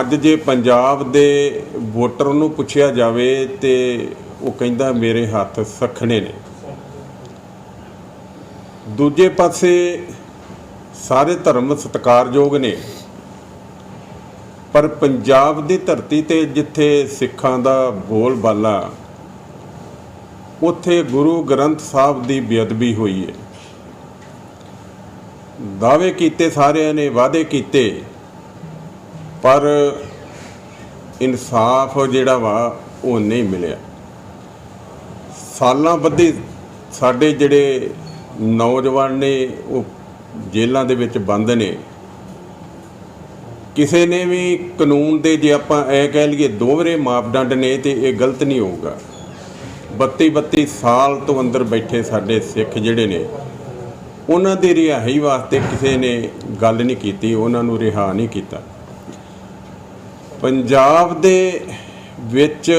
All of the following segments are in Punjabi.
ਅੱਜ ਜੇ ਪੰਜਾਬ ਦੇ ਵੋਟਰ ਨੂੰ ਪੁੱਛਿਆ ਜਾਵੇ ਤੇ ਉਹ ਕਹਿੰਦਾ ਮੇਰੇ ਹੱਥ ਸਖਣੇ ਨੇ। ਦੂਜੇ ਪਾਸੇ ਸਾਰੇ ਧਰਮ ਸਤਿਕਾਰਯੋਗ ਨੇ। ਪਰ ਪੰਜਾਬ ਦੀ ਧਰਤੀ ਤੇ ਜਿੱਥੇ ਸਿੱਖਾਂ ਦਾ ਬੋਲ ਬਾਲਾ ਉੱਥੇ ਗੁਰੂ ਗ੍ਰੰਥ ਸਾਹਿਬ ਦੀ ਬੇਅਦਬੀ ਹੋਈ ਹੈ। ਦਾਅਵੇ ਕੀਤੇ ਸਾਰਿਆਂ ਨੇ, ਵਾਅਦੇ ਕੀਤੇ। ਪਰ ਇਨਸਾਫ ਜਿਹੜਾ ਵਾ, ਉਹ ਨਹੀਂ ਮਿਲਿਆ। ਸਾਲਾਂ ਬੱਧੀ ਸਾਡੇ ਜਿਹੜੇ ਨੌਜਵਾਨ ਨੇ, ਉਹ ਜੇਲ੍ਹਾਂ ਦੇ ਵਿੱਚ ਬੰਦ ਨੇ। ਕਿਸੇ ਨੇ ਵੀ ਕਾਨੂੰਨ ਦੇ ਜੇ ਆਪਾਂ ਇਹ ਕਹਿ ਲਈਏ, ਦੋਹਰੇ ਮਾਪਦੰਡ ਨੇ ਤੇ ਇਹ ਗਲਤ ਨਹੀਂ ਹੋਊਗਾ। 32 32 ਸਾਲ ਤੋਂ ਅੰਦਰ ਬੈਠੇ ਸਾਡੇ ਸਿੱਖ ਜਿਹੜੇ ਨੇ, ਉਹਨਾਂ ਦੀ ਰਿਹਾਈ ਵਾਸਤੇ ਕਿਸੇ ਨੇ ਗੱਲ ਨਹੀਂ ਕੀਤੀ, ਉਹਨਾਂ ਨੂੰ ਰਿਹਾ ਨਹੀਂ ਕੀਤਾ। ਪੰਜਾਬ ਦੇ ਵਿੱਚ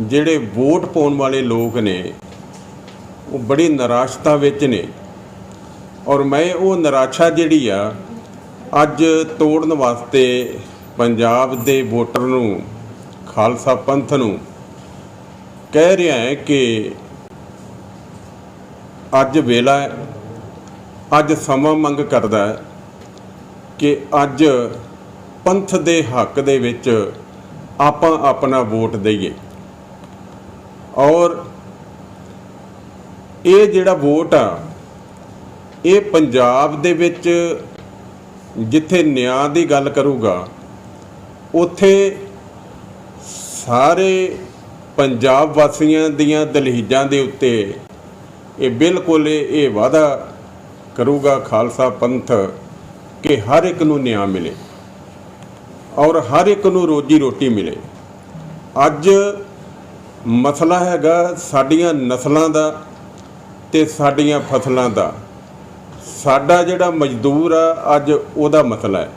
ਜਿਹੜੇ ਵੋਟ ਪਾਉਣ ਵਾਲੇ ਲੋਕ ਨੇ, ਉਹ ਬੜੀ ਨਿਰਾਸ਼ਤਾ ਵਿੱਚ ਨੇ। ਔਰ ਮੈਂ ਉਹ ਨਿਰਾਸ਼ਾ ਜਿਹੜੀ ਆ, ਅੱਜ ਤੋੜਨ ਵਾਸਤੇ ਪੰਜਾਬ ਦੇ ਵੋਟਰ ਨੂੰ, ਖਾਲਸਾ ਪੰਥ ਨੂੰ ਕਹਿ ਰਿਹਾ ਹੈ ਕਿ ਅੱਜ ਵੇਲਾ ਹੈ, ਅੱਜ ਸਮਾਂ ਮੰਗ ਕਰਦਾ ਹੈ ਕਿ ਅੱਜ ਪੰਥ ਦੇ ਹੱਕ ਦੇ ਵਿੱਚ ਆਪਾਂ ਆਪਣਾ ਵੋਟ ਦਈਏ। ਔਰ ਇਹ ਜਿਹੜਾ ਵੋਟ ਆ, ਇਹ ਪੰਜਾਬ ਦੇ ਵਿੱਚ ਜਿੱਥੇ ਨਿਆਂ ਦੀ ਗੱਲ ਕਰੂਗਾ, ਉੱਥੇ ਸਾਰੇ ਪੰਜਾਬ ਵਾਸੀਆਂ ਦੀਆਂ ਦਲਹੀਜ਼ਾਂ ਦੇ ਉੱਤੇ ਇਹ ਬਿਲਕੁਲ ਇਹ ਇਹ ਵਾਅਦਾ ਕਰੂਗਾ ਖਾਲਸਾ ਪੰਥ ਕਿ ਹਰ ਇੱਕ ਨੂੰ ਨਿਆਂ ਮਿਲੇ। ਔਰ ਹਰ ਇੱਕ ਨੂੰ ਰੋਜੀ ਰੋਟੀ ਮਿਲੇ। ਅੱਜ ਮਸਲਾ ਹੈਗਾ ਸਾਡੀਆਂ ਨਸਲਾਂ ਦਾ ਤੇ ਸਾਡੀਆਂ ਫਸਲਾਂ ਦਾ। ਸਾਡਾ ਜਿਹੜਾ ਮਜ਼ਦੂਰ ਆ, ਅੱਜ ਉਹਦਾ ਮਸਲਾ ਹੈ।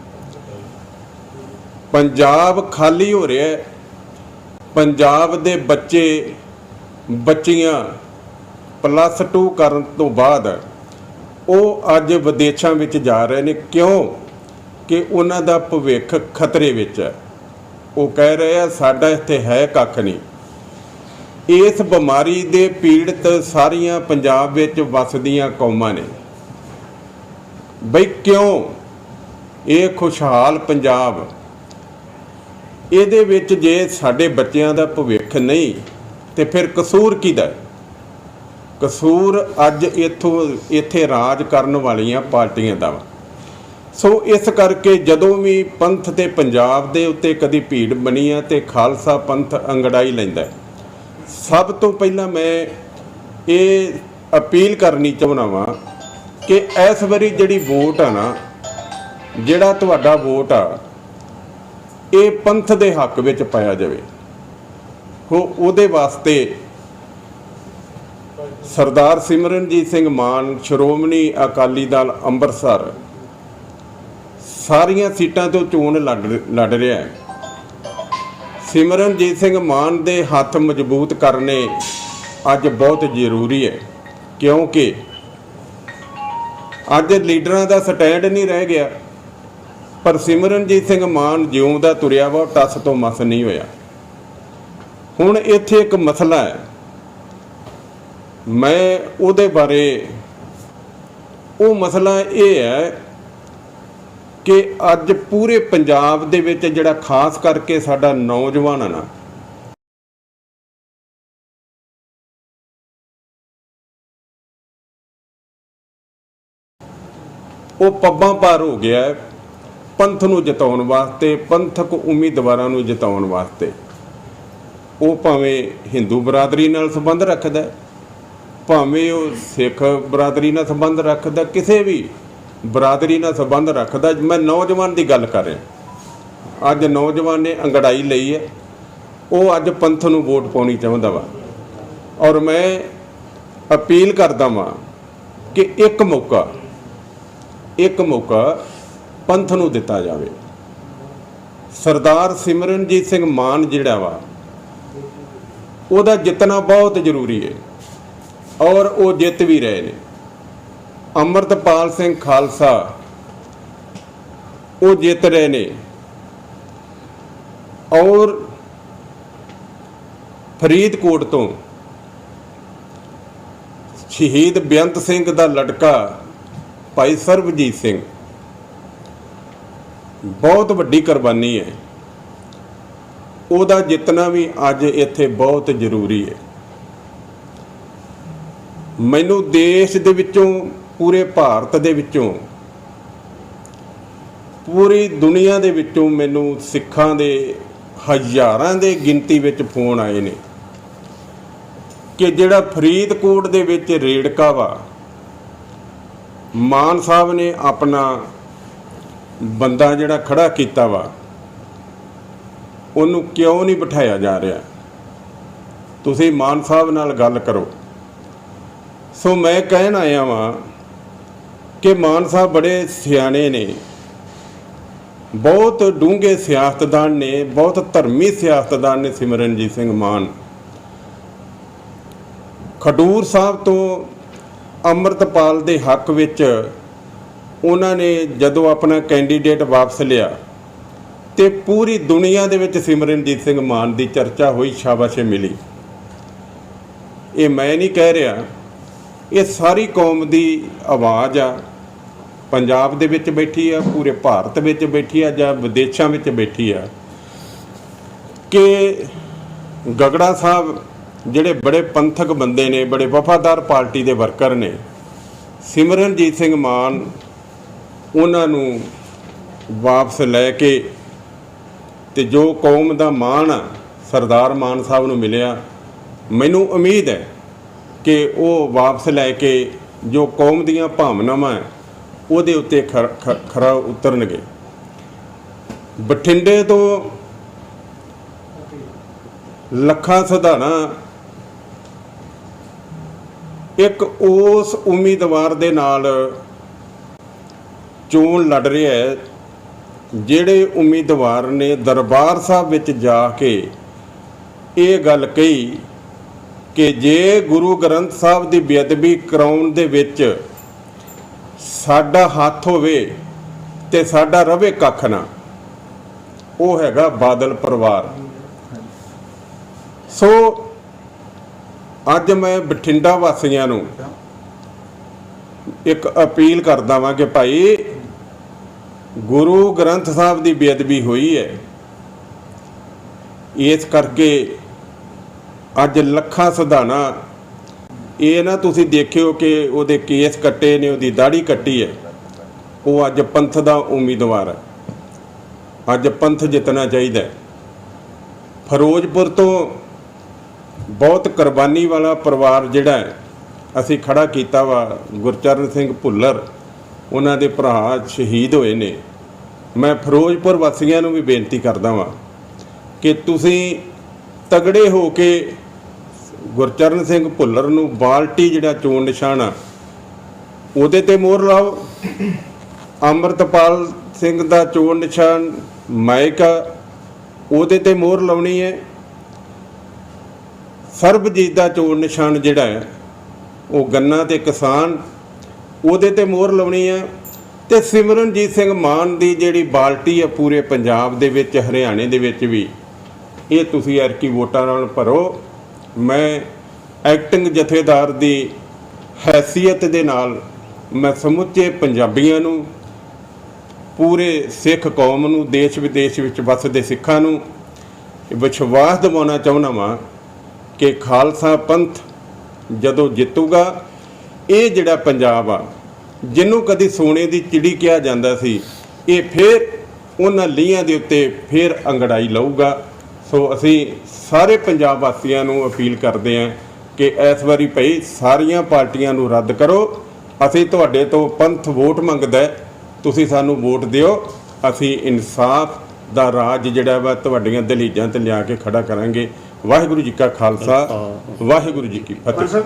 ਪੰਜਾਬ ਖਾਲੀ ਹੋ ਰਿਹਾ ਹੈ। ਪੰਜਾਬ ਦੇ ਬੱਚੇ, ਬੱਚੀਆਂ ਪਲੱਸ 2 ਕਰਨ ਤੋਂ ਬਾਅਦ ਉਹ ਅੱਜ ਵਿਦੇਸ਼ਾਂ ਵਿੱਚ ਜਾ ਰਹੇ ਨੇ। ਕਿਉਂ? ਕਿ ਉਹਨਾਂ ਦਾ ਭਵਿੱਖ ਖਤਰੇ ਵਿੱਚ ਹੈ। ਉਹ ਕਹਿ ਰਹੇ ਆ, ਸਾਡਾ ਇੱਥੇ ਹੈ ਕੱਖ ਨਹੀਂ। ਇਸ ਬਿਮਾਰੀ ਦੇ ਪੀੜਤ ਸਾਰੀਆਂ ਪੰਜਾਬ ਵਿੱਚ ਵਸਦੀਆਂ ਕੌਮਾਂ ਨੇ। ਬਈ ਕਿਉਂ ਇਹ ਖੁਸ਼ਹਾਲ ਪੰਜਾਬ? ਇਹਦੇ ਵਿੱਚ ਜੇ ਸਾਡੇ ਬੱਚਿਆਂ ਦਾ ਭਵਿੱਖ ਨਹੀਂ, ਤੇ ਫਿਰ ਕਸੂਰ ਕਿਹਦਾ ਕਸੂਰ ਅੱਜ ਇਥੋਂ, ਇੱਥੇ ਰਾਜ ਕਰਨ ਵਾਲੀਆਂ ਪਾਰਟੀਆਂ ਦਾ ਵਾ। ਸੋ ਇਸ ਕਰਕੇ ਜਦੋਂ ਵੀ ਪੰਥ ਤੇ ਪੰਜਾਬ ਦੇ ਉੱਤੇ ਕਦੀ ਭੀੜ ਬਣੀ ਆ ਤੇ ਖਾਲਸਾ ਪੰਥ ਅੰਗੜਾਈ ਲੈਂਦਾ ਸਭ ਤੋਂ ਪਹਿਲਾਂ ਮੈਂ ਇਹ ਅਪੀਲ ਕਰਨੀ ਚਾਹੁੰਦਾ ਵਾਂ ਕਿ ਇਸ ਵਾਰੀ ਜਿਹੜੀ ਵੋਟ ਆ ਨਾ, ਜਿਹੜਾ ਤੁਹਾਡਾ ਵੋਟ ਆ, ਇਹ ਪੰਥ ਦੇ ਹੱਕ ਵਿੱਚ ਪਾਇਆ ਜਾਵੇ। ਉਹ ਉਹਦੇ ਵਾਸਤੇ ਸਰਦਾਰ ਸਿਮਰਨਜੀਤ ਸਿੰਘ ਮਾਨ, ਸ਼੍ਰੋਮਣੀ ਅਕਾਲੀ ਦਲ ਅੰਮ੍ਰਿਤਸਰ ਸਾਰੀਆਂ ਸੀਟਾਂ ਤੋਂ ਚੋਣ ਲੜ ਲੜ ਰਿਹਾ ਹੈ। ਸਿਮਰਨਜੀਤ ਸਿੰਘ ਮਾਨ ਦੇ ਹੱਥ ਮਜ਼ਬੂਤ ਕਰਨੇ ਅੱਜ ਬਹੁਤ ਜ਼ਰੂਰੀ ਹੈ, ਕਿਉਂਕਿ ਅੱਜ ਲੀਡਰਾਂ ਦਾ ਸਟੈਂਡ ਨਹੀਂ ਰਹਿ ਗਿਆ, ਪਰ ਸਿਮਰਨਜੀਤ ਸਿੰਘ ਮਾਨ ਜਿਉਂ ਦਾ ਤੁਰਿਆ ਵਾ, ਉਹ ਟੱਸ ਤੋਂ ਮਸ ਨਹੀਂ ਹੋਇਆ। ਹੁਣ ਇੱਥੇ ਇੱਕ ਮਸਲਾ ਹੈ। ਮੈਂ ਉਹਦੇ ਬਾਰੇ, ਉਹ ਮਸਲਾ ਇਹ ਹੈ ਕਿ ਅੱਜ ਪੂਰੇ ਪੰਜਾਬ ਦੇ ਵਿੱਚ ਜਿਹੜਾ ਖਾਸ ਕਰਕੇ ਸਾਡਾ ਨੌਜਵਾਨ ਆ ਨਾ, ਉਹ ਪੱਬਾਂ ਪਾਰ ਹੋ ਗਿਆ ਪੰਥ ਨੂੰ ਜਿਤਾਉਣ ਵਾਸਤੇ, ਪੰਥਕ ਉਮੀਦਵਾਰਾਂ ਨੂੰ ਜਿਤਾਉਣ ਵਾਸਤੇ। ਉਹ ਭਾਵੇਂ ਹਿੰਦੂ ਬਰਾਦਰੀ ਨਾਲ ਸੰਬੰਧ ਰੱਖਦਾ ਭਾਵੇਂ ਉਹ ਸਿੱਖ ਬਰਾਦਰੀ ਨਾਲ ਸੰਬੰਧ ਰੱਖਦਾ ਕਿਸੇ ਵੀ ਬਰਾਦਰੀ ਨਾਲ ਸੰਬੰਧ ਰੱਖਦਾ, ਮੈਂ ਨੌਜਵਾਨ ਦੀ ਗੱਲ ਕਰ ਰਿਹਾ। ਅੱਜ ਨੌਜਵਾਨ ਨੇ ਅੰਗੜਾਈ ਲਈ ਹੈ। ਉਹ ਅੱਜ ਪੰਥ ਨੂੰ ਵੋਟ ਪਾਉਣੀ ਚਾਹੁੰਦਾ ਵਾ। ਔਰ ਮੈਂ ਅਪੀਲ ਕਰਦਾ ਵਾਂ ਕਿ ਇੱਕ ਮੌਕਾ ਇੱਕ ਮੌਕਾ ਪੰਥ ਨੂੰ ਦਿੱਤਾ ਜਾਵੇ। ਸਰਦਾਰ ਸਿਮਰਨਜੀਤ ਸਿੰਘ ਮਾਨ ਜਿਹੜਾ ਵਾ, ਉਹਦਾ ਜਿੱਤਣਾ ਬਹੁਤ ਜ਼ਰੂਰੀ ਹੈ। ਔਰ ਉਹ ਜਿੱਤ ਵੀ ਰਹੇ ਨੇ। ਅਮਰਤਪਾਲ ਸਿੰਘ ਖਾਲਸਾ, ਉਹ ਜਿੱਤ ਰਹੇ ਨੇ। ਔਰ ਫਰੀਦਕੋਟ ਤੋਂ ਸ਼ਹੀਦ ਬੇਅੰਤ ਸਿੰਘ ਦਾ ਲੜਕਾ ਭਾਈ ਸਰਬਜੀਤ ਸਿੰਘ। ਬਹੁਤ ਵੱਡੀ ਕੁਰਬਾਨੀ ਹੈ। ਉਹਦਾ ਜਿੱਤਣਾ ਵੀ ਅੱਜ ਇੱਥੇ ਬਹੁਤ ਜ਼ਰੂਰੀ ਹੈ। ਮੈਨੂੰ ਦੇਸ਼ ਦੇ ਵਿੱਚੋਂ ਪੂਰੇ ਭਾਰਤ ਦੇ ਵਿੱਚੋਂ, ਪੂਰੀ ਦੁਨੀਆ ਦੇ ਵਿੱਚੋਂ ਮੈਨੂੰ ਸਿੱਖਾਂ ਦੇ ਹਜ਼ਾਰਾਂ ਦੇ ਗਿਣਤੀ ਵਿੱਚ ਫੋਨ ਆਏ ਨੇ ਕਿ ਜਿਹੜਾ ਫਰੀਦਕੋਟ ਦੇ ਵਿੱਚ ਰੇੜਕਾ ਵਾ, ਮਾਨ ਸਾਹਿਬ ਨੇ ਆਪਣਾ ਬੰਦਾ ਜਿਹੜਾ ਖੜਾ ਕੀਤਾ ਵਾ, ਉਹਨੂੰ ਕਿਉਂ ਨਹੀਂ ਬਿਠਾਇਆ ਜਾ ਰਿਹਾ? ਤੁਸੀਂ ਮਾਨ ਸਾਹਿਬ ਨਾਲ ਗੱਲ ਕਰੋ। ਸੋ ਮੈਂ ਕਹਿਣ ਆਇਆ ਵਾਂ ਕਿ ਮਾਨ ਸਾਹਿਬ ਬੜੇ ਸਿਆਣੇ ਨੇ। ਬਹੁਤ ਡੂੰਘੇ ਸਿਆਸਤਦਾਨ ਨੇ, ਬਹੁਤ ਧਰਮੀ ਸਿਆਸਤਦਾਨ ਨੇ ਸਿਮਰਨਜੀਤ ਸਿੰਘ ਮਾਨ। ਖਡੂਰ ਸਾਹਿਬ ਤੋਂ ਅੰਮ੍ਰਿਤਪਾਲ ਦੇ ਹੱਕ ਵਿੱਚ ਉਹਨਾਂ ਨੇ ਜਦੋਂ ਆਪਣਾ ਕੈਂਡੀਡੇਟ ਵਾਪਸ ਲਿਆ ਤੇ ਪੂਰੀ ਦੁਨੀਆ ਦੇ ਵਿੱਚ ਸਿਮਰਨਜੀਤ ਸਿੰਘ ਮਾਨ ਦੀ ਚਰਚਾ ਹੋਈ, ਸ਼ਾਬਾਸ਼ੇ ਮਿਲੀ। ਇਹ ਮੈਂ ਨਹੀਂ ਕਹਿ ਰਿਹਾ, ਇਹ ਸਾਰੀ ਕੌਮ ਦੀ ਆਵਾਜ਼ ਆ। ਪੰਜਾਬ ਦੇ ਵਿੱਚ ਬੈਠੀ ਆ, ਪੂਰੇ ਭਾਰਤ ਵਿੱਚ ਬੈਠੀ ਆ ਜਾਂ ਵਿਦੇਸ਼ਾਂ ਵਿੱਚ ਬੈਠੀ ਆ, ਕਿ ਗਗੜਾ ਸਾਹਿਬ ਜਿਹੜੇ ਬੜੇ ਪੰਥਕ ਬੰਦੇ ਨੇ, ਬੜੇ ਵਫਾਦਾਰ ਪਾਰਟੀ ਦੇ ਵਰਕਰ ਨੇ, ਸਿਮਰਨਜੀਤ ਸਿੰਘ ਮਾਨ ਉਹਨਾਂ ਨੂੰ ਵਾਪਸ ਲੈ ਕੇ ਤੇ ਜੋ ਕੌਮ ਦਾ ਮਾਣ ਸਰਦਾਰ ਮਾਨ ਸਾਹਿਬ ਨੂੰ ਮਿਲਿਆ, ਮੈਨੂੰ ਉਮੀਦ ਹੈ ਕਿ ਉਹ ਵਾਪਸ ਲੈ ਕੇ ਜੋ ਕੌਮ ਦੀਆਂ ਭਾਵਨਾਵਾਂ ਉਹਦੇ ਉੱਤੇ ਖ- ਖਰਾ ਉਤਰਨਗੇ। ਬਠਿੰਡੇ ਤੋਂ ਲੱਖਾਂ ਸਧਾਣਾ ਇੱਕ ਉਸ ਉਮੀਦਵਾਰ ਦੇ ਨਾਲ ਚੋਣ ਲੜ ਰਿਹਾ ਹੈ, ਜਿਹੜੇ ਉਮੀਦਵਾਰ ਨੇ ਦਰਬਾਰ ਸਾਹਿਬ ਵਿੱਚ ਜਾ ਕੇ ਇਹ ਗੱਲ ਕਹੀ ਕਿ ਜੇ ਗੁਰੂ ਗ੍ਰੰਥ ਸਾਹਿਬ ਦੀ ਬੇਅਦਬੀ ਕਰਾਉਣ ਦੇ ਵਿੱਚ ਸਾਡਾ ਹੱਥ ਹੋਵੇ ਤੇ ਸਾਡਾ ਰਵੇ ਕੱਖ ਨਾ, ਉਹ ਹੈਗਾ ਬਾਦਲ ਪਰਿਵਾਰ। ਸੋ ਅੱਜ ਮੈਂ ਬਠਿੰਡਾ ਵਾਸੀਆਂ ਨੂੰ ਇੱਕ ਅਪੀਲ ਕਰਦਾ ਵਾਂ ਕਿ ਭਾਈ, ਗੁਰੂ ਗ੍ਰੰਥ ਸਾਹਿਬ ਦੀ ਬੇਅਦਬੀ ਹੋਈ ਹੈ। ਇਸ ਕਰਕੇ ਅੱਜ ਲੱਖਾਂ ਸਧਾਣਾ ਇਹ ਨਾ ਤੁਸੀਂ ਦੇਖਿਓ ਕਿ ਉਹਦੇ ਕੇਸ ਕੱਟੇ ਨੇ, ਉਹਦੀ ਦਾੜੀ ਕੱਟੀ ਹੈ। ਉਹ ਅੱਜ ਪੰਥ ਦਾ ਉਮੀਦਵਾਰ ਹੈ। ਅੱਜ ਪੰਥ ਜਿੱਤਣਾ ਚਾਹੀਦਾ ਹੈ। ਫਿਰੋਜ਼ਪੁਰ ਤੋਂ ਬਹੁਤ ਕੁਰਬਾਨੀ ਵਾਲਾ ਪਰਿਵਾਰ ਜਿਹੜਾ ਹੈ, ਅਸੀਂ ਖੜਾ ਕੀਤਾ ਵਾ, ਗੁਰਚਰਨ ਸਿੰਘ ਭੁੱਲਰ, ਉਹਨਾਂ ਦੇ ਭਰਾ ਸ਼ਹੀਦ ਹੋਏ ਨੇ। ਮੈਂ ਫਿਰੋਜ਼ਪੁਰ ਵਾਸੀਆਂ ਨੂੰ ਵੀ ਬੇਨਤੀ ਕਰਦਾ ਵਾਂ ਕਿ ਤੁਸੀਂ ਤਗੜੇ ਹੋ ਕੇ ਗੁਰਚਰਨ ਸਿੰਘ ਭੁੱਲਰ ਨੂੰ ਬਾਲਟੀ ਜਿਹੜਾ ਚੋਣ ਨਿਸ਼ਾਨ ਆ, ਉਹਦੇ ਤੇ ਮੋਹਰ ਲਾਓ। ਅੰਮ੍ਰਿਤਪਾਲ ਸਿੰਘ ਦਾ ਚੋਣ ਨਿਸ਼ਾਨ ਮਾਇਕ ਉਹਦੇ ਤੇ ਮੋਹਰ ਲਾਉਣੀ ਹੈ। ਸਰਬਜੀਤ ਦਾ ਚੋਣ ਨਿਸ਼ਾਨ ਜਿਹੜਾ ਹੈ, ਉਹ ਗੰਨਾ ਤੇ ਕਿਸਾਨ, ਉਹਦੇ ਤੇ ਮੋਹਰ ਲਾਉਣੀ ਹੈ। ਤੇ ਸਿਮਰਨਜੀਤ ਸਿੰਘ ਮਾਨ ਦੀ ਜਿਹੜੀ ਬਾਲਟੀ ਹੈ ਪੂਰੇ ਪੰਜਾਬ ਦੇ ਵਿੱਚ, ਹਰਿਆਣੇ ਦੇ ਵਿੱਚ ਵੀ, ਇਹ ਤੁਸੀਂ ਐਰਕੀ ਵੋਟਾਂ ਨਾਲ ਭਰੋ। ਮੈਂ ਐਕਟਿੰਗ ਜਥੇਦਾਰ ਦੀ ਹੈਸੀਅਤ ਦੇ ਨਾਲ ਮੈਂ ਸਮੁੱਚੇ ਪੰਜਾਬੀਆਂ ਨੂੰ, ਪੂਰੇ ਸਿੱਖ ਕੌਮ ਨੂੰ, ਦੇਸ਼ ਵਿਦੇਸ਼ ਵਿੱਚ ਵੱਸਦੇ ਸਿੱਖਾਂ ਨੂੰ ਵਿਸ਼ਵਾਸ ਦਿਵਾਉਣਾ ਚਾਹੁੰਦਾ ਵਾਂ ਕਿ ਖਾਲਸਾ ਪੰਥ ਜਦੋਂ ਜਿੱਤੂਗਾ, ਇਹ ਜਿਹੜਾ ਪੰਜਾਬ ਆ, ਜਿਹਨੂੰ ਕਦੀ ਸੋਨੇ ਦੀ ਚਿੜੀ ਕਿਹਾ ਜਾਂਦਾ ਸੀ, ਇਹ ਫੇਰ ਉਹਨਾਂ ਲੀਹਾਂ ਦੇ ਉੱਤੇ ਫੇਰ ਅੰਗੜਾਈ ਲਊਗਾ। ਸੋ ਅਸੀਂ ਸਾਰੇ ਪੰਜਾਬ ਵਾਸੀਆਂ ਨੂੰ ਅਪੀਲ ਕਰਦੇ ਹਾਂ ਕਿ ਇਸ ਵਾਰੀ ਭਈ ਸਾਰੀਆਂ ਪਾਰਟੀਆਂ ਨੂੰ ਰੱਦ ਕਰੋ। ਅਸੀਂ ਤੁਹਾਡੇ ਤੋਂ ਪੰਥ ਵੋਟ ਮੰਗਦਾ ਤੁਸੀਂ ਸਾਨੂੰ ਵੋਟ ਦਿਓ। ਅਸੀਂ ਇਨਸਾਫ ਦਾ ਰਾਜ ਜਿਹੜਾ ਵਾ ਤੁਹਾਡੀਆਂ ਦਲੀਜਾਂ ਤੇ ਲਿਆ ਕੇ ਖੜਾ ਕਰਾਂਗੇ। ਵਾਹਿਗੁਰੂ ਜੀ ਕਾ ਖਾਲਸਾ ਵਾਹਿਗੁਰੂ ਜੀ ਕੀ ਫਤਿਹ।